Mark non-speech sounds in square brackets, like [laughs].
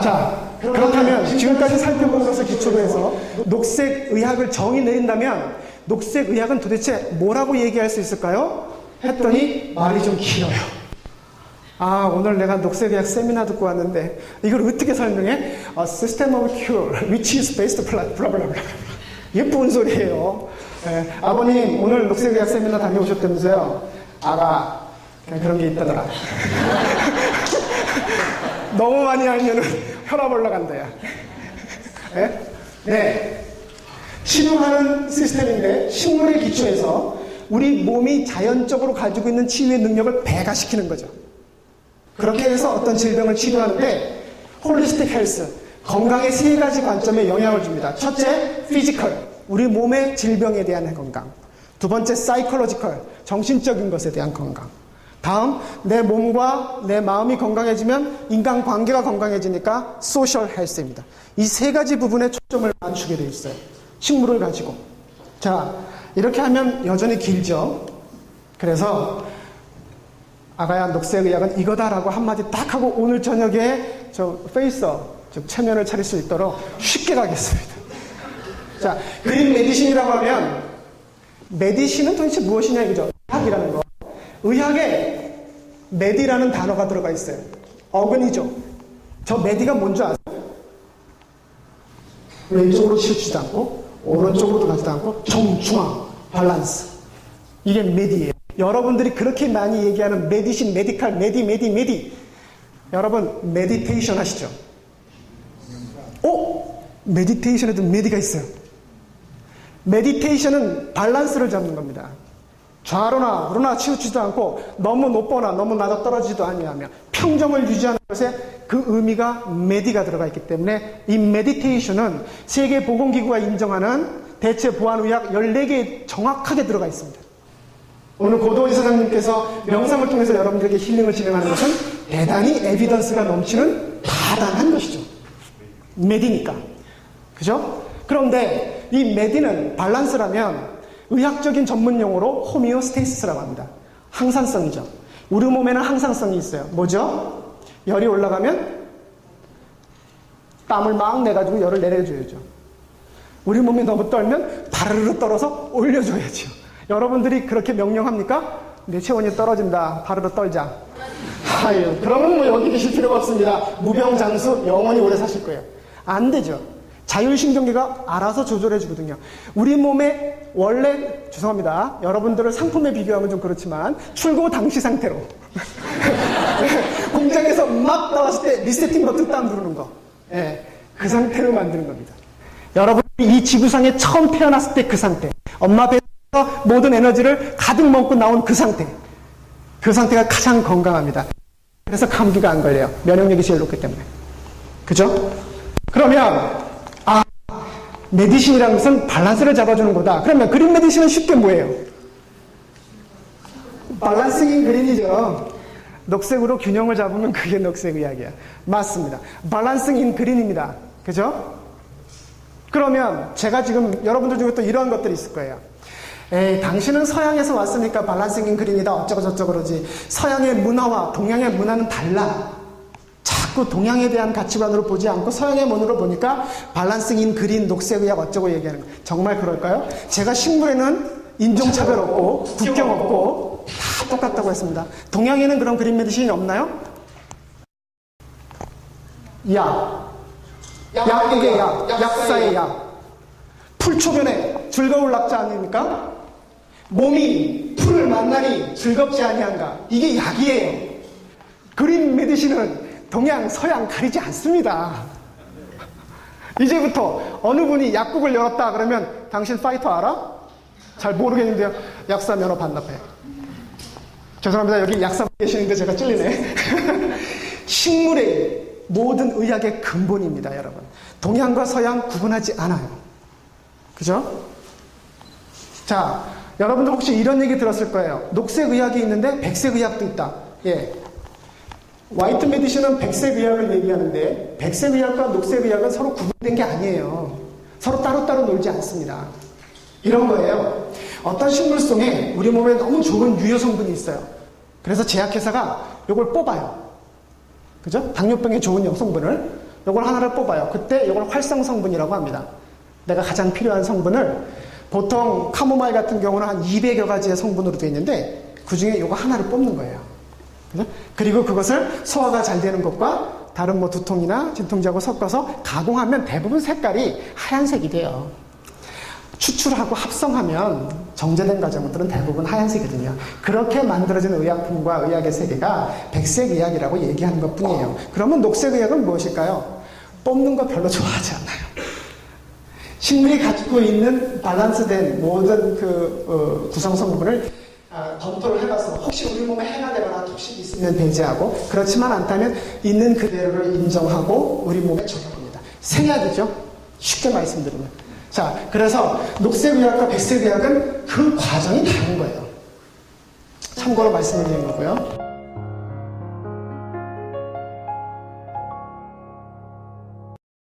자, 그렇다면 지금까지 살펴본 것을 기초로 해서 녹색 의학을 정의 내린다면 녹색 의학은 도대체 뭐라고 얘기할 수 있을까요? 했더니 말이 좀 길어요. 아, 오늘 내가 녹색의학 세미나 듣고 왔는데 이걸 어떻게 설명해? A system of cure which is based blah blah blah blah. 이게 뭔 소리예요? 예, 아버님 오늘 녹색의학 세미나 다녀오셨다면서요? 그냥 그런 게 있다더라. 너무 많이 알면은 혈압 올라간다, 야. 예? 네. 치료하는 시스템인데 식물에 기초해서 우리 몸이 자연적으로 가지고 있는 치유의 능력을 배가시키는 거죠. 그렇게 해서 어떤 질병을 치료하는데 홀리스틱 헬스, 건강의 세 가지 관점에 영향을 줍니다. 첫째, 피지컬, 우리 몸의 질병에 대한 건강. 두 번째, 사이콜로지컬, 정신적인 것에 대한 건강. 다음, 내 몸과 내 마음이 건강해지면 인간 관계가 건강해지니까 소셜 헬스입니다. 이 세 가지 부분에 초점을 맞추게 되어 있어요. 식물을 가지고. 자, 이렇게 하면 여전히 길죠? 그래서 아가야 녹색 의학은 이거다라고 한마디 딱 하고 오늘 저녁에 저 페이서, 즉 체면을 차릴 수 있도록 쉽게 가겠습니다. 자, 그린 메디신이라고 하면 메디신은 도대체 무엇이냐 이거죠. 의학이라는 거. 의학에 메디라는 단어가 들어가 있어요. 어근이죠. 저 메디가 뭔지 아세요? 왼쪽으로 치우치지도 않고 오른쪽으로도 가지도 않고 정중앙 밸런스. 이게 메디예요. 여러분들이 그렇게 많이 얘기하는 메디신, 메디칼, 메디, 메디, 메디. 여러분 메디테이션 하시죠? 오, 메디테이션에도 메디가 있어요. 메디테이션은 밸런스를 잡는 겁니다. 좌로나 우로나 치우치지도 않고 너무 높거나 너무 낮아 떨어지지도 아니하며 평정을 유지하는 것에 그 의미가 메디가 들어가 있기 때문에 이 메디테이션은 세계 보건기구가 인정하는 대체 보안 의학 14개에 정확하게 들어가 있습니다. 오늘 고도원 사장님께서 명상을 통해서 여러분들에게 힐링을 진행하는 것은 대단히 에비던스가 넘치는 다단한 것이죠. 메디니까. 그죠? 그런데 이 메디는 밸런스라면 의학적인 전문 용어로 호미오스테이시스라고 합니다. 항상성이죠. 우리 몸에는 항상성이 있어요. 뭐죠? 열이 올라가면 땀을 막 내가지고 열을 내려줘야죠. 우리 몸이 너무 떨면 바르르 떨어서 올려줘야죠. 여러분들이 그렇게 명령합니까? 내 체온이 떨어진다. 바르르 떨자. 아유, 그러면 뭐 여기 계실 필요가 없습니다. 무병장수 영원히 오래 사실 거예요. 안 되죠. 자율신경계가 알아서 조절해 주거든요. 우리 몸에 원래 죄송합니다. 여러분들을 상품에 비교하면 좀 그렇지만 출고 당시 상태로 [laughs] 공장에서 막 나왔을 때 리세팅 버튼 딱 누르는 거. 예, 그 상태로 만드는 겁니다. 여러분이 이 지구상에 처음 태어났을 때 그 상태. 엄마 배에서 모든 에너지를 가득 먹고 나온 그 상태. 그 상태가 가장 건강합니다. 그래서 감기가 안 걸려요. 면역력이 제일 높기 때문에. 그죠? 그러면 아, 메디신이라는 것은 밸런스를 잡아주는 거다. 그러면 그린 메디신은 쉽게 뭐예요? 밸런스인 그린이죠. 녹색으로 균형을 잡으면 그게 녹색 의학이야. 맞습니다. 밸런스인 그린입니다. 그죠? 그러면 제가 지금 여러분들 중에 또 이러한 것들이 있을 거예요. 에이, 당신은 서양에서 왔으니까 밸런스인 그린이다. 어쩌고저쩌고 그러지. 서양의 문화와 동양의 문화는 달라. 자꾸 동양에 대한 가치관으로 보지 않고 서양의 문으로 보니까 밸런싱인 그린 녹색의학 어쩌고 얘기하는 거예요. 정말 그럴까요? 제가 식물에는 인종차별 없고 국경 없고 다 똑같다고 했습니다. 동양에는 그런 그린 메디신이 없나요? 약. 약국의 약. 약사의 약. 풀초변에 즐거울 낙자 아닙니까? 몸이 풀을 만나니 즐겁지 아니한가. 이게 약이에요. 그린 메디신은 동양, 서양 가리지 않습니다. 이제부터 어느 분이 약국을 열었다 그러면 당신 파이터 알아? 잘 모르겠는데요. 약사 면허 반납해. 죄송합니다. 여기 약사 계시는데 제가 찔리네. [laughs] 식물의 모든 의학의 근본입니다, 여러분. 동양과 서양 구분하지 않아요. 그죠? 자, 여러분들 혹시 이런 얘기 들었을 거예요. 녹색 의학이 있는데 백색 의학도 있다. 예. 화이트 메디신은 백색 의학을 얘기하는데 백색 의학과 녹색 의학은 서로 구분된 게 아니에요. 서로 따로따로 놀지 않습니다. 이런 거예요. 어떤 식물성에 우리 몸에 너무 좋은 유효 성분이 있어요. 그래서 제약회사가 이걸 뽑아요. 그죠? 당뇨병에 좋은 성분을 이걸 하나를 뽑아요. 그때 이걸 활성 성분이라고 합니다. 내가 가장 필요한 성분을 보통 카모마일 같은 경우는 한 200여 가지의 성분으로 되어 있는데 그 중에 이거 하나를 뽑는 거예요. 그리고 그것을 소화가 잘 되는 것과 다른 뭐 두통이나 진통제하고 섞어서 가공하면 대부분 색깔이 하얀색이 돼요. 추출하고 합성하면 정제된 과정들은 대부분 하얀색이거든요. 그렇게 만들어진 의약품과 의학의 세계가 백색 의학이라고 얘기하는 것 뿐이에요. 그러면 녹색 의학은 무엇일까요? 뽑는 거 별로 좋아하지 않아요. 식물이 가지고 있는 밸런스된 모든 그 어, 구성 성분을 아, 검토를 해봐서 혹시 우리 몸에 해가 되거나 독식이 있으면 배제하고 그렇지만 않다면 있는 그대로를 인정하고 우리 몸에 적용합니다. 생약이죠. 쉽게 말씀드리면. 자, 그래서 녹색 의학과 백색 의학은 그 과정이 다른 거예요. 참고로 말씀드리는 거고요.